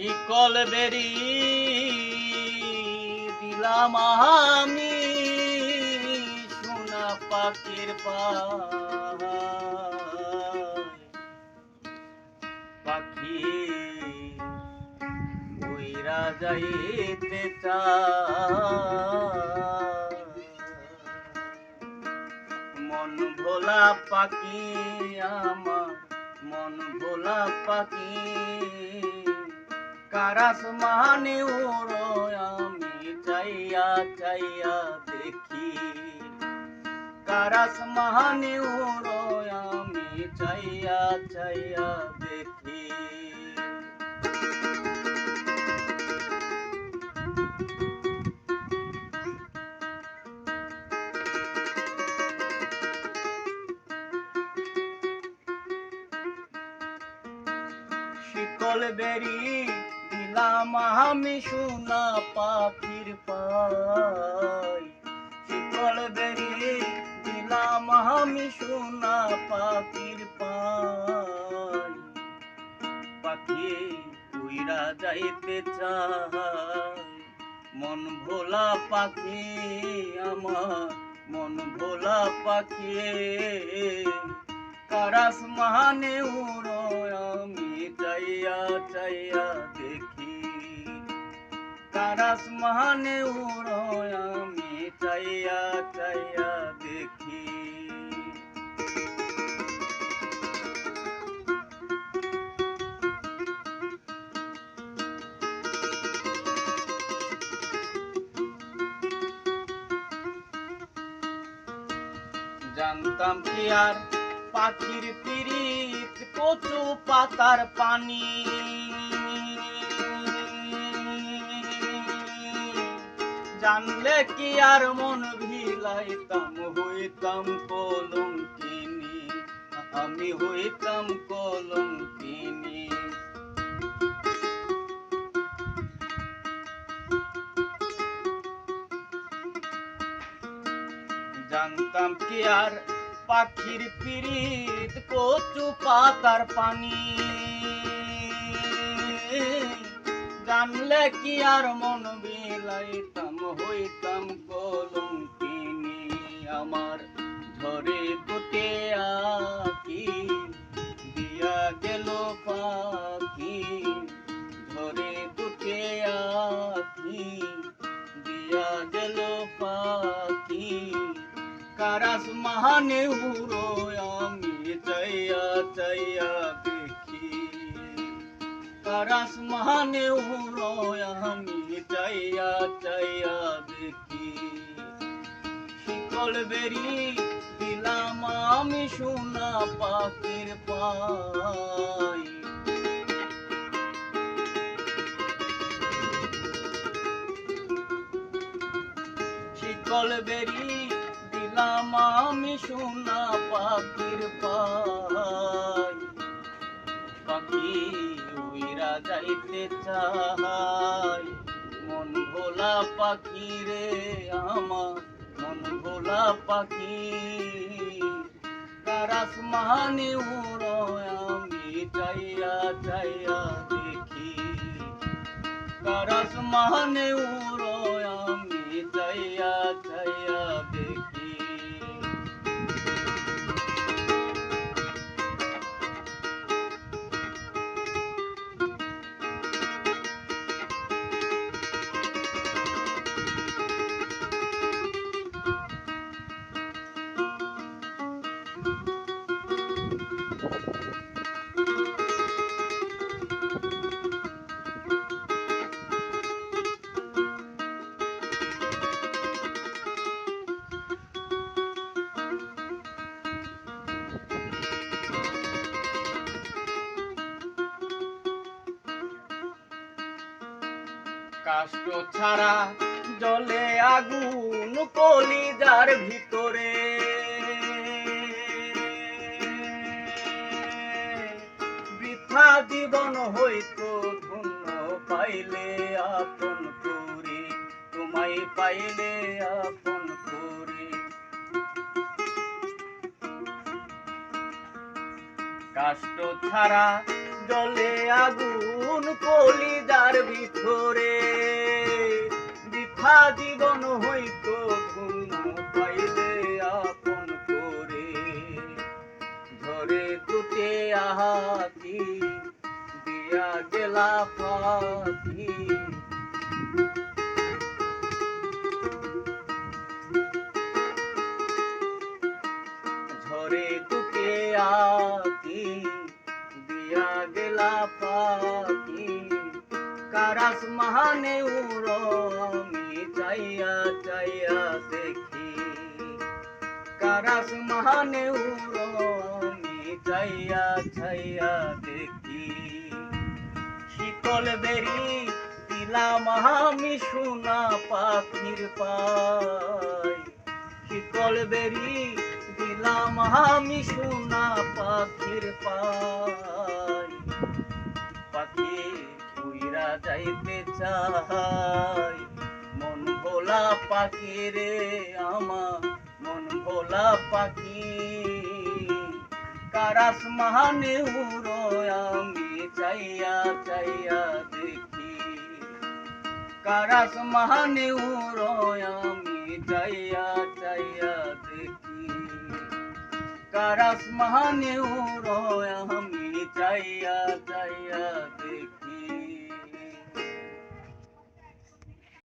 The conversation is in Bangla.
শিকল বেরি দিলাম আমি সোনা পাখির পাখি উইরা যাইতে মন ভোলা পাখি আমার, মন ভোলা পাখি কারাস মানে ওড়ো আমি চাইয়া চাইয়া দেখি। কারাস মানে ওড়ো আমি চাইয়া চাইয়া দেখি। শিকল বেরি দিলাম আমি সোনা পাখির পাই। শিকল বেরি দিলাম, আমি সোনা পাখির পাই। পাখি যাইতে চাই মন ভোলা পাখি, আমার মন ভোলা পাখি। কারাস মানে উড়ো আমি চাইয়া চাইয়া দেখি কারাস মানে উড়ো আমি চাইয়া চাইয়া দেখি জানতাম কি আর পাখির পিরিত কচু পাতার পানি জানলে কি আর মন ভিলাইতাম? হইতাম কলঙ্কিনী, আমি হইতাম কলঙ্কিনী। জানতাম কি আর পাখির পিরিত কচু পাতার পানি। জানলে কি আর মন বিলাইতাম হইতাম কলঙ্কিনী আমার। ধরে বুটে আকি, দিয়া গেল পাখি। ধরে বুটে আকি, দিয়া গেল পাখি। কারাস মাহানে উড়ো আমি, চাইয়া চাইয়া দেখি। কারাস মাহানে উড়ো আমি চাইয়া চাইয়া দেখি। শিকল বেরি দিলাম আমি সোনা পাখির পাই। শিকল বেরি দিলাম আমি সোনা পাখির পাই। পাখি উইরা যাইতে চাই মন ভোলা পাখি রে আমার, মন ভোলা পাখি। তারাস মানে উড়ো আমি চাইয়া চাইয়া দেখি। তারাস মানে উড়ো আমি চাইয়া চাইয়া কাষ্ট ছাড়া জলে আগুন কলিজার ভিতরে। বৃথা জীবন হইতো ধন্য পাইলে আপন করে, তোমায় পাইলে আপন করে। কাষ্ট ছাড়া জলে আগুন কলিদার ভিতরে। বৃথা জীবন হইতো ধন্য কারাস মহানে উড়মি চাইয়া চাইয়া দেখি। কারাস মহানে উড়মি চাইয়া চাইয়া দেখি। শীতল বেরি দিলাম আমি সোনা পাখির পাই। শীতল বেরি দিলাম আমি সোনা পাখির পাই। যাইতে চাই। মন ভোলা পাখি রে আমার, মন ভোলা পাখি। কারাস মহানে উড়ো আমি চাইয়া চাইয়া দেখি। কারাস মহানে উড়ো আমি চাইয়া চাইয়া দেখি। কারাস মহানে উড়ো আমি চাইয়া চাইয়া